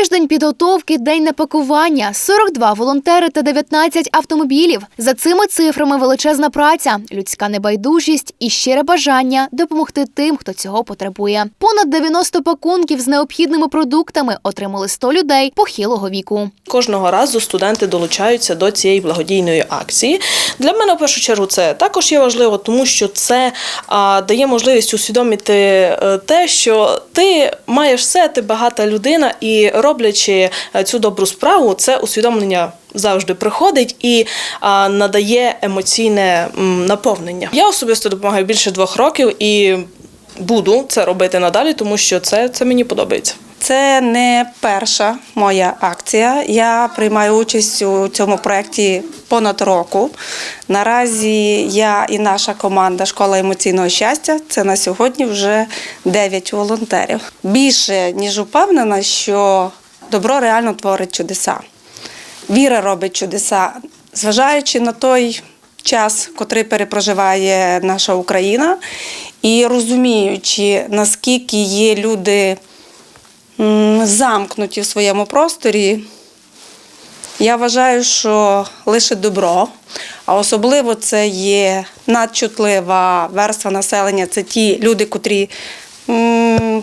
Тиждень підготовки, день напакування, 42 волонтери та 19 автомобілів. За цими цифрами величезна праця, людська небайдужість і щире бажання допомогти тим, хто цього потребує. Понад 90 пакунків з необхідними продуктами отримали 100 людей похилого віку. Кожного разу студенти долучаються до цієї благодійної акції. Для мене в першу чергу це також є важливо, тому що це а, дає можливість усвідомити е, те, що ти маєш все, ти багата людина, і роблячи е, цю добру справу, це усвідомлення. Завжди приходить і надає емоційне наповнення. Я особисто допомагаю більше двох років і буду це робити надалі, тому що це, це мені подобається. Це не перша моя акція. Я приймаю участь у цьому проєкті понад року. Наразі я і наша команда Школа емоційного щастя це на сьогодні вже 9 волонтерів. Більше ніж упевнена, що добро реально творить чудеса. Віра робить чудеса, зважаючи на той час, котрий перепроживає наша Україна, і розуміючи, наскільки є люди замкнуті в своєму просторі, я вважаю, що лише добро, а особливо це є надчутлива верства населення, це ті люди, котрі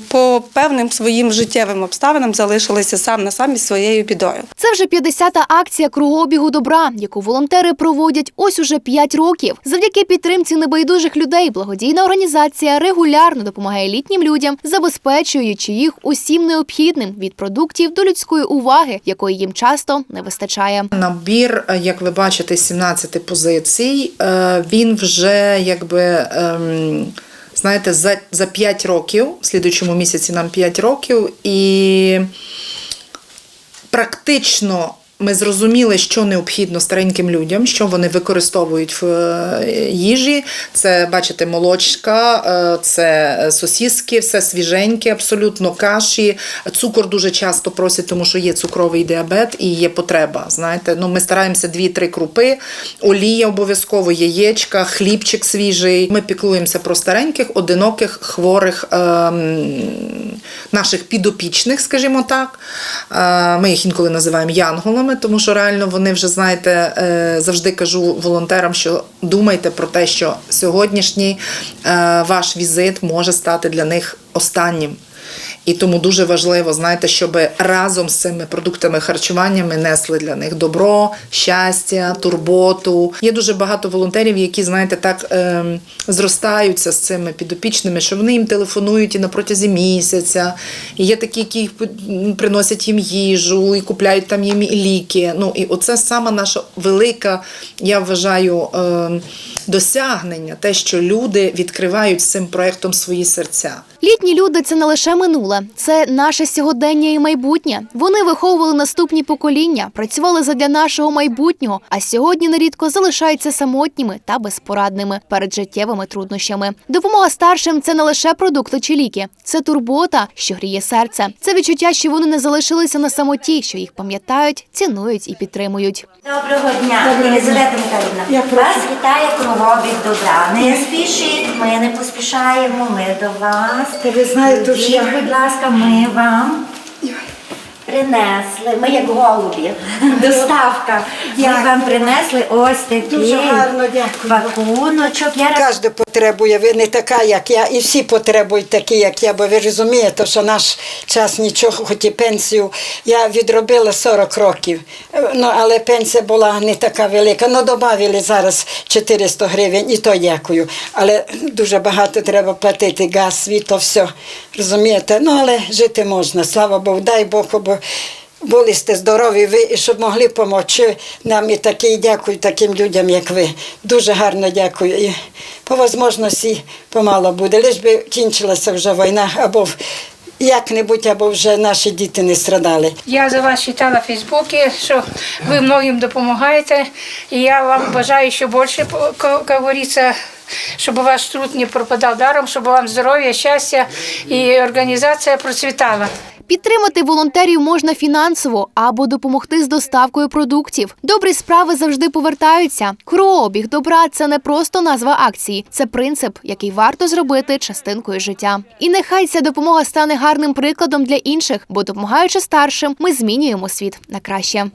по певним своїм життєвим обставинам залишилися сам на самі своєю бідою. Це вже 50-та акція кругообігу добра, яку волонтери проводять ось уже 5 років. Завдяки підтримці небайдужих людей благодійна організація регулярно допомагає літнім людям, забезпечуючи їх усім необхідним від продуктів до людської уваги, якої їм часто не вистачає. Набір, як ви бачите, 17 позицій. е, Він вже якби. Знаєте, за, за 5 років, в слідуючому місяці нам 5 років, і практично ми зрозуміли, що необхідно стареньким людям, що вони використовують в е, їжі. Це, бачите, молочка, е, це сосіски, все свіженьке, абсолютно каші. Цукор дуже часто просять, тому що є цукровий діабет і є потреба. Знаєте, ну ми стараємося 2-3 крупи, олія обов'язково, яєчка, хлібчик свіжий. Ми піклуємося про стареньких, одиноких, хворих ем, наших підопічних, скажімо так. Е, Ми їх інколи називаємо янголами, тому що реально вони вже знаєте, е, завжди кажу волонтерам, що думайте про те, що сьогоднішній е, ваш візит може стати для них останнім. І тому дуже важливо, знаєте, щоб разом з цими продуктами харчування ми несли для них добро, щастя, турботу. Є дуже багато волонтерів, які, знаєте, так ем, зростаються з цими підопічними, що вони їм телефонують і на протязі місяця. І є такі, які приносять їм їжу і купляють там їм ліки. Ну і оце саме наша велика, я вважаю, ем, досягнення, те, що люди відкривають з цим проектом свої серця. Літні люди це не лише минуле, це наше сьогодення і майбутнє. Вони виховували наступні покоління, працювали задля нашого майбутнього, а сьогодні нерідко залишаються самотніми та безпорадними перед життєвими труднощами. Допомога старшим це не лише продукти чи ліки, це турбота, що гріє серце. Це відчуття, що вони не залишилися на самоті, що їх пам'ятають, цінують і підтримують. Доброго дня, Єлизавета Михайлівна. Вас вітає кругобіг добра. Не спішіть, ми не поспішаємо, ми до вас. Та ви знаєте, будь ласка, ми вам принесли. Ми як голубі. Доставка. Ми Дякую. вам принесли ось такий Дуже гарно, дякую. пакуночок. Я раз- Кожен потребує, ви не така, як я, і всі потребують такі, як я, бо ви розумієте, що наш час нічого, хоч і пенсію. Я відробила 40 років, Е, ну, але пенсія була не така велика. Ну, додали зараз 400 гривень, і то дякую. Але дуже багато треба платити, газ, світло, все. Розумієте? Ну, але жити можна, слава Богу, дай Бог, бо були сте здорові ви, і щоб могли допомогти нам і такі, дякую таким людям, як ви. Дуже гарно дякую. І по можливості помало буде. Лиш би кінчилася вже війна, або як-небудь, або вже наші діти не страдали. Я за вас читала в Фейсбуці, що ви многим допомагаєте. І я вам бажаю, що більше, як говориться, щоб ваш труд не пропадав даром, щоб вам здоров'я, щастя і організація процвітала. Підтримати волонтерів можна фінансово або допомогти з доставкою продуктів. Добрі справи завжди повертаються. Крообіг добра це не просто назва акції, це принцип, який варто зробити частинкою життя. І нехай ця допомога стане гарним прикладом для інших, бо допомагаючи старшим, ми змінюємо світ на краще.